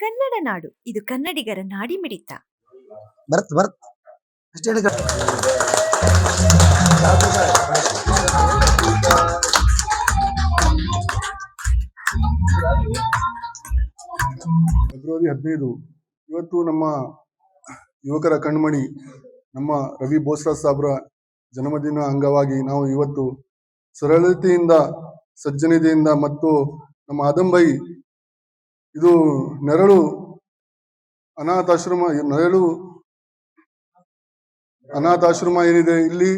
ಕನ್ನಡ ನಾಡು. ಇದು ಕನ್ನಡಿಗರ ನಾಡಿ ಮಿಡಿತ ಬರತ್. ಅಷ್ಟೇ ಫೆಬ್ರವರಿ ಹದಿನೈದು ಇವತ್ತು ನಮ್ಮ ಯುವಕರ ಕಣ್ಮಣಿ ನಮ್ಮ ರವಿ ಬೋಸ್ರಾಜ್ ಸಾಬ್ರ ಜನ್ಮದಿನ ಅಂಗವಾಗಿ ನಾವು ಇವತ್ತು ಸರಳತೆಯಿಂದ ಸಜ್ಜನತೆಯಿಂದ ಮತ್ತು ನಮ್ಮ ಆದಂಬೈ ಇದು ನೆರಳು ಅನಾಥಾಶ್ರಮ ನೆರಳು ಅನಾಥಾಶ್ರಮ ಏನಿದೆ ಇಲ್ಲಿ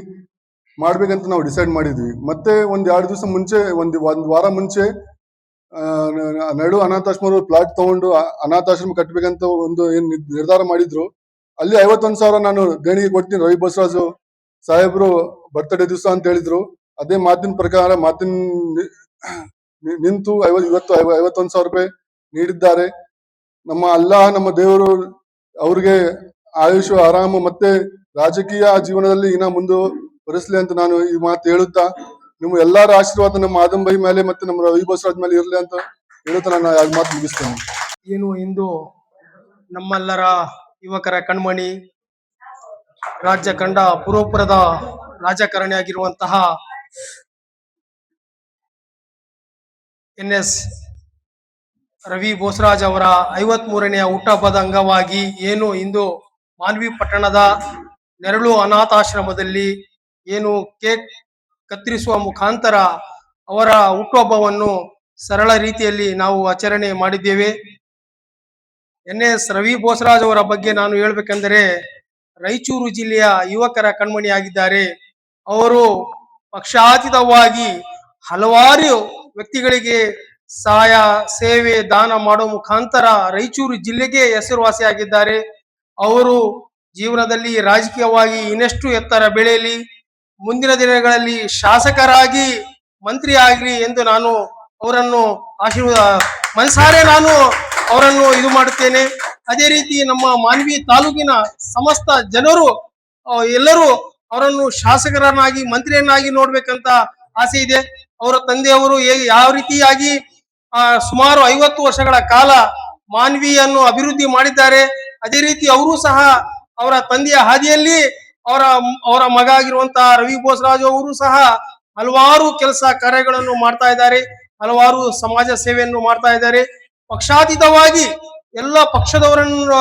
ಮಾಡ್ಬೇಕಂತ ನಾವು ಡಿಸೈಡ್ ಮಾಡಿದ್ವಿ. ಮತ್ತೆ ಒಂದ್ ಎರಡು ದಿವಸ ಮುಂಚೆ ಒಂದ್ ಒಂದ್ ವಾರ ಮುಂಚೆ ಆ, ನ- ನ- ನಡು ಅನಾಥಾಶ್ರಮ ಪ್ಲಾಟ್ ತಗೊಂಡು ಅನಾಥಾಶ್ರಮ ಕಟ್ಬೇಕಂತ ಒಂದು ಏನ್ ನಿರ್- ನಿರ್ಧಾರ ಮಾಡಿದ್ರು. ಅಲ್ಲಿ ಐವತ್ತೊಂದ್ ಸಾವಿರ ನಾನು ದೇಣಿಗೆ ಕೊಡ್ತೀನಿ ರವಿ ಬಸವರಾಜು ಸಾಹೇಬ್ರು ಬರ್ತಡೇ ದಿವಸ ಅಂತ ಹೇಳಿದ್ರು. ಅದೇ ಮಾತಿನ ಪ್ರಕಾರ ಮಾತಿನ ನಿಂತು ಐವತ್ ಇವತ್ತು ಐವ- ಐವತ್ತೊಂದ್ ಸಾವಿರ ರೂಪಾಯಿ ನೀಡಿದ್ದಾರೆ. ನಮ್ಮ ಅಲ್ಲಾಹ, ನಮ್ಮ ದೇವರು ಅವ್ರಿಗೆ ಆಯುಷ, ಆರಾಮ ಮತ್ತೆ ರಾಜಕೀಯ ಜೀವನದಲ್ಲಿ ಇನ್ನ ಮುಂದೆ ಬರೆಸಲಿ ಅಂತ ನಾನು ಈ ಮಾತು ಹೇಳುತ್ತಾ, ನಿಮ್ಮ ಎಲ್ಲರ ಆಶೀರ್ವಾದ ನಮ್ಮ ಆದಂಬೈ ಮೇಲೆ ಮತ್ತೆ ನಮ್ಮ ರವಿ ಬಸವರಾಜ್ ಮೇಲೆ ಇರಲಿ ಅಂತ ಹೇಳುತ್ತಾ ನಾನು ಯಾವ ಮಾತು ಮುಗಿಸ್ತೇನೆ. ಏನು ಇಂದು ನಮ್ಮೆಲ್ಲರ ಯುವಕರ ಕಣ್ಮಣಿ, ರಾಜ್ಯ ಕಂಡ ಪೂರ್ವಪುರದ ರಾಜಕಾರಣಿ ಆಗಿರುವಂತಹ ಎನ್ ಎಸ್ ರವಿ ಬೋಸರಾಜ್ ಅವರ ಐವತ್ ಮೂರನೆಯ ಹುಟ್ಟಹಬ್ಬದ ಅಂಗವಾಗಿ ಏನು ಇಂದು ಮಾನ್ವಿ ಪಟ್ಟಣದ ನೆರಳು ಅನಾಥಾಶ್ರಮದಲ್ಲಿ ಏನು ಕೇಕ್ ಕತ್ತರಿಸುವ ಮುಖಾಂತರ ಅವರ ಹುಟ್ಟುಹಬ್ಬವನ್ನು ಸರಳ ರೀತಿಯಲ್ಲಿ ನಾವು ಆಚರಣೆ ಮಾಡಿದ್ದೇವೆ. ಎನ್ ಎಸ್ ರವಿ ಬೋಸರಾಜ್ ಅವರ ಬಗ್ಗೆ ನಾನು ಹೇಳ್ಬೇಕೆಂದರೆ, ರಾಯಚೂರು ಜಿಲ್ಲೆಯ ಯುವಕರ ಕಣ್ಮಣಿಯಾಗಿದ್ದಾರೆ. ಅವರು ಪಕ್ಷಾತೀತವಾಗಿ ಹಲವಾರು ವ್ಯಕ್ತಿಗಳಿಗೆ ಸಹಾಯ ಸೇವೆ ದಾನ ಮಾಡುವ ಮುಖಾಂತರ ರಾಯಚೂರು ಜಿಲ್ಲೆಗೆ ಹೆಸರುವಾಸಿಯಾಗಿದ್ದಾರೆ. ಅವರು ಜೀವನದಲ್ಲಿ ರಾಜಕೀಯವಾಗಿ ಇನ್ನಷ್ಟು ಎತ್ತರ ಬೆಳೆಯಲಿ, ಮುಂದಿನ ದಿನಗಳಲ್ಲಿ ಶಾಸಕರಾಗಿ ಮಂತ್ರಿ ಆಗಲಿ ಎಂದು ನಾನು ಅವರನ್ನು ಆಶೀರ್ವಾದ ಮನಸಾರೆ ನಾನು ಅವರನ್ನು ಇದು ಮಾಡುತ್ತೇನೆ. ಅದೇ ರೀತಿ ನಮ್ಮ ಮಾನ್ವಿ ತಾಲೂಕಿನ ಸಮಸ್ತ ಜನರು ಎಲ್ಲರೂ ಅವರನ್ನು ಶಾಸಕರನ್ನಾಗಿ, ಮಂತ್ರಿಯನ್ನಾಗಿ ನೋಡ್ಬೇಕಂತ ಆಸೆ ಇದೆ. ಅವರ ತಂದೆಯವರು ಯಾವ ರೀತಿಯಾಗಿ ಸುಮಾರು ಐವತ್ತು ವರ್ಷಗಳ ಕಾಲ ಮಾನ್ವಿಯನ್ನು ಅಭಿವೃದ್ಧಿ ಮಾಡಿದ್ದಾರೆ. ಅದೇ ರೀತಿ ಅವರು ಸಹ ಅವರ ತಂದೆಯ ಹಾದಿಯಲ್ಲಿ ಅವರ ಅವರ ಮಗ ಆಗಿರುವಂತಹ ರವಿ ಬೋಸರಾಜು ಅವರು ಸಹ ಹಲವಾರು ಕೆಲಸ ಕಾರ್ಯಗಳನ್ನು ಮಾಡ್ತಾ ಇದ್ದಾರೆ. ಹಲವಾರು ಸಮಾಜ ಸೇವೆಯನ್ನು ಮಾಡ್ತಾ ಇದ್ದಾರೆ. ಪಕ್ಷಾತೀತವಾಗಿ ಎಲ್ಲ ಪಕ್ಷದವರನ್ನು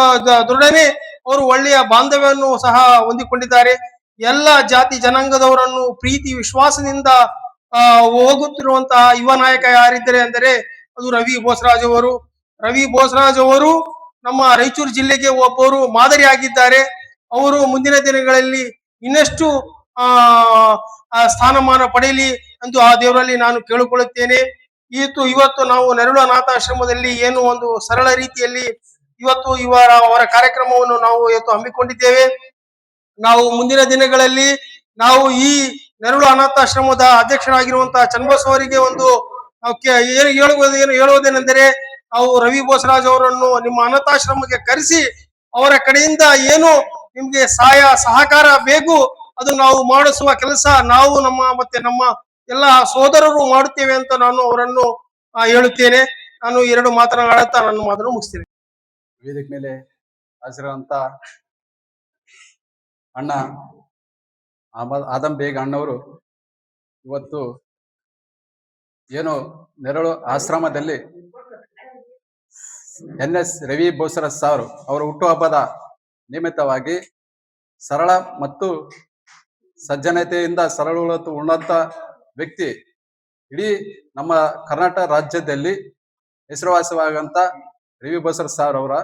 ದೊಡನೆ ಅವರು ಒಳ್ಳೆಯ ಬಾಂಧವ್ಯವನ್ನು ಸಹ ಹೊಂದಿಕೊಂಡಿದ್ದಾರೆ. ಎಲ್ಲ ಜಾತಿ ಜನಾಂಗದವರನ್ನು ಪ್ರೀತಿ ವಿಶ್ವಾಸದಿಂದ ಹೋಗುತ್ತಿರುವಂತಹ ಯುವ ನಾಯಕ ಯಾರಿದ್ದಾರೆ ಅಂದರೆ ಅದು ರವಿ ಬೋಸರಾಜ್ ಅವರು. ರವಿ ಬೋಸರಾಜ್ ಅವರು ನಮ್ಮ ರಾಯಚೂರು ಜಿಲ್ಲೆಗೆ ಒಬ್ಬರು ಮಾದರಿಯಾಗಿದ್ದಾರೆ ಅವರು ಮುಂದಿನ ದಿನಗಳಲ್ಲಿ ಇನ್ನಷ್ಟು ಸ್ಥಾನಮಾನ ಪಡೆಯಲಿ ಎಂದು ಆ ದೇವರಲ್ಲಿ ನಾನು ಕೇಳಿಕೊಳ್ಳುತ್ತೇನೆ. ಇವತ್ತು ಇವತ್ತು ನಾವು ನೆರಳು ಅನಾಥಾಶ್ರಮದಲ್ಲಿ ಏನು ಒಂದು ಸರಳ ರೀತಿಯಲ್ಲಿ ಇವತ್ತು ಇವರ ಅವರ ಕಾರ್ಯಕ್ರಮವನ್ನು ನಾವು ಇವತ್ತು ಹಮ್ಮಿಕೊಂಡಿದ್ದೇವೆ. ನಾವು ಮುಂದಿನ ದಿನಗಳಲ್ಲಿ ನಾವು ಈ ನೆರಳು ಅನಾಥಾಶ್ರಮದ ಅಧ್ಯಕ್ಷರಾಗಿರುವಂತಹ ಚನ್ನಬಸವರಿಗೆ ಒಂದು ಏನು ಹೇಳುವುದು, ಏನು ಹೇಳುವುದೇನೆಂದರೆ, ನಾವು ರವಿ ಬೋಸರಾಜ್ ಅವರನ್ನು ನಿಮ್ಮ ಅನಾಥಾಶ್ರಮಕ್ಕೆ ಕರೆಸಿ, ಅವರ ಕಡೆಯಿಂದ ಏನು ನಿಮ್ಗೆ ಸಹಾಯ, ಸಹಕಾರ ಬೇಕು, ಅದು ನಾವು ಮಾಡಿಸುವ ಕೆಲಸ, ನಾವು ನಮ್ಮ, ಮತ್ತೆ ನಮ್ಮ ಎಲ್ಲ ಸೋದರರು ಮಾಡುತ್ತೇವೆ ಅಂತ ನಾನು ಅವರನ್ನು ಹೇಳುತ್ತೇನೆ. ನಾನು ಎರಡು ಮಾತನಾಡುತ್ತಾ ನನ್ನ ಮಾತನ್ನು ಮುಗಿಸ್ತೇನೆ. ವೇದಿಕೆ ಮೇಲೆ ಹಾಜರಂತ ಅಣ್ಣ ಆದಮ್ ಆದಂ ಬೇಗ್ ಅಣ್ಣವರು, ಇವತ್ತು ಏನು ನೆರಳು ಆಶ್ರಮದಲ್ಲಿ ಎನ್ ಎಸ್ ರವಿ ಬೋಸರ ಸಾರು ಅವರ ಹುಟ್ಟುಹಬ್ಬದ ನಿಮಿತ್ತವಾಗಿ ಸರಳ ಮತ್ತು ಸಜ್ಜನತೆಯಿಂದ ಸರಳ ಉನ್ನತ ವ್ಯಕ್ತಿ ಇಡೀ ನಮ್ಮ ಕರ್ನಾಟಕ ರಾಜ್ಯದಲ್ಲಿ ಹೆಸರುವಾಸವಾಗಂತ ರವಿ ಬೋಸರ್ ಸಾರ್ ಅವರ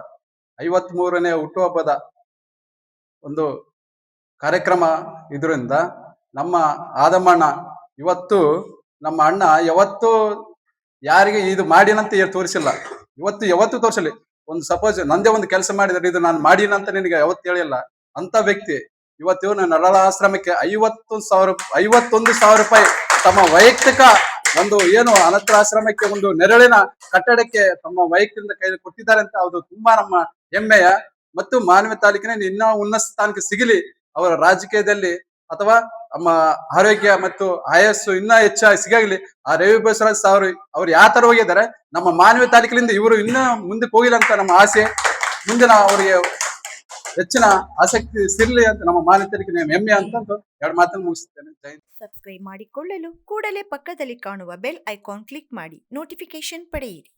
ಐವತ್ ಮೂರನೇ ಹುಟ್ಟುಹಬ್ಬದ ಒಂದು ಕಾರ್ಯಕ್ರಮ ಇದರಿಂದ ನಮ್ಮ ಆದಮಣ್ಣ ಇವತ್ತು ನಮ್ಮ ಅಣ್ಣ ಯಾವತ್ತು ಯಾರಿಗೆ ಇದು ಮಾಡಿನಂತ ತೋರಿಸಿಲ್ಲ. ಇವತ್ತು ಯಾವತ್ತು ತೋರಿಸಲಿ. ಒಂದು ಸಪೋಸ್ ನಂದೇ ಒಂದು ಕೆಲಸ ಮಾಡಿದ್ರೆ ಇದು ನಾನು ಮಾಡಿನಂತ ನಿನಗೆ ಯಾವತ್ತು ಹೇಳಿಲ್ಲ. ಅಂತ ವ್ಯಕ್ತಿ ಇವತ್ತು ಇವನು ನರಳ ಆಶ್ರಮಕ್ಕೆ ಐವತ್ತು ಸಾವಿರ ಐವತ್ತೊಂದು ಸಾವಿರ ರೂಪಾಯಿ ತಮ್ಮ ವೈಯಕ್ತಿಕ ಒಂದು ಏನು ಅನಾಥಾಶ್ರಮಕ್ಕೆ ಒಂದು ನೆರಳಿನ ಕಟ್ಟಡಕ್ಕೆ ತಮ್ಮ ವೈಯಕ್ತಿಕ ಕೈ ಕೊಟ್ಟಿದ್ದಾರೆ ಅಂತ ಅದು ತುಂಬಾ ನಮ್ಮ ಹೆಮ್ಮೆಯ ಮತ್ತು ಮಾನವ ತಾಲೂಕಿನ ಇನ್ನೂ ಉನ್ನತ ಸ್ಥಾನಕ್ಕೆ ಸಿಗಲಿ ಅವರ ರಾಜಕೀಯದಲ್ಲಿ ಅಥವಾ ನಮ್ಮ ಆರೋಗ್ಯ ಮತ್ತು ಆಯಸ್ಸು ಇನ್ನ ಹೆಚ್ಚಾಗಿ ಸಿಗಾಗ್ಲಿ ಆ ರವಿ ಬಸವರಾಜ್ ಅವರು, ಅವ್ರು ಯಾವ ತರ ಹೋಗಿದ್ದಾರೆ, ನಮ್ಮ ಮಾನವೀಯ ತಾಲೂಕಿನಿಂದ ಇವರು ಇನ್ನ ಮುಂದಕ್ಕೆ ಹೋಗಿಲ್ಲ ಅಂತ ನಮ್ಮ ಆಸೆ. ಮುಂದಿನ ಅವರಿಗೆ ಹೆಚ್ಚಿನ ಆಸಕ್ತಿ ಸಿರ್ಲಿ ಅಂತ ನಮ್ಮ ಮಾನವೀಯ ತಾಲೂಕಿನ ಹೆಮ್ಮೆ ಅಂತ ಎರಡು ಮಾತನ್ನು ಮುಗಿಸುತ್ತೇನೆ. ಜೈ. ಸಬ್ಸ್ಕ್ರೈಬ್ ಮಾಡಿಕೊಳ್ಳಲು ಕೂಡಲೇ ಪಕ್ಕದಲ್ಲಿ ಕಾಣುವ ಬೆಲ್ ಐಕಾನ್ ಕ್ಲಿಕ್ ಮಾಡಿ ನೋಟಿಫಿಕೇಶನ್ ಪಡೆಯಿರಿ.